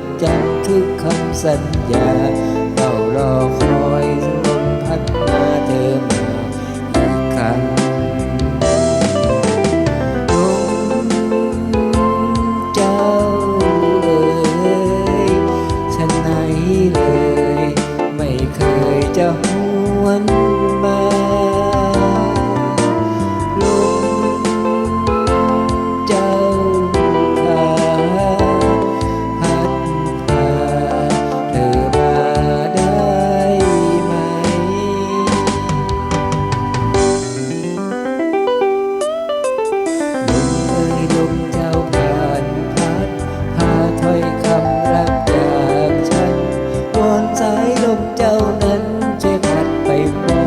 ดจำทุกคำสัญญาเฝ้ารอคอยลมพัดมาเธอมาอีกครั้งลมเจ้าเอ่ยฉันไหนเลย ไม่เคยจะหวนมา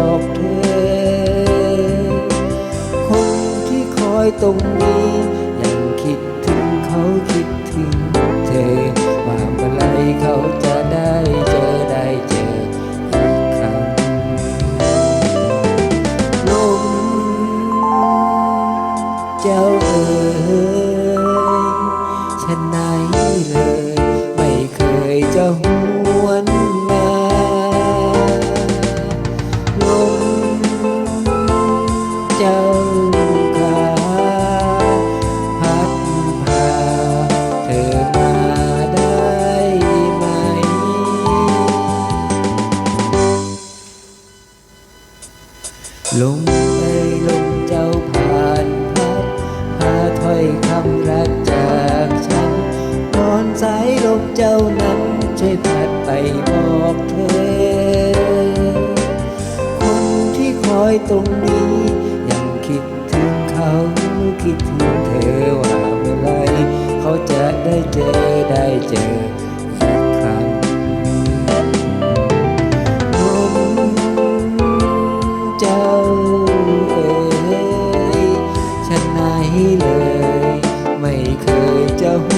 อกเธอ คนที่คอยตรงนี้ยังคิดถึงเขาคิดถึงเธอ ว่าเมื่อไรเขาจะได้เจอได้เจออีกครั้งลมเจ้าเอ๋ยฉันไหนเลย ไม่เคยจะห ลมเอ่ยลมเจ้าผ่านพัดพาถ้อยคำรักจากฉันนอนสายลมเจ้านั้นช่วยพัดไปบอกเธอ คนที่คอยตรงนี้ ยังคิดถึงเขาคิดถึงเธอว่าเมื่อไรเขาจะได้เจอได้เจอ 回家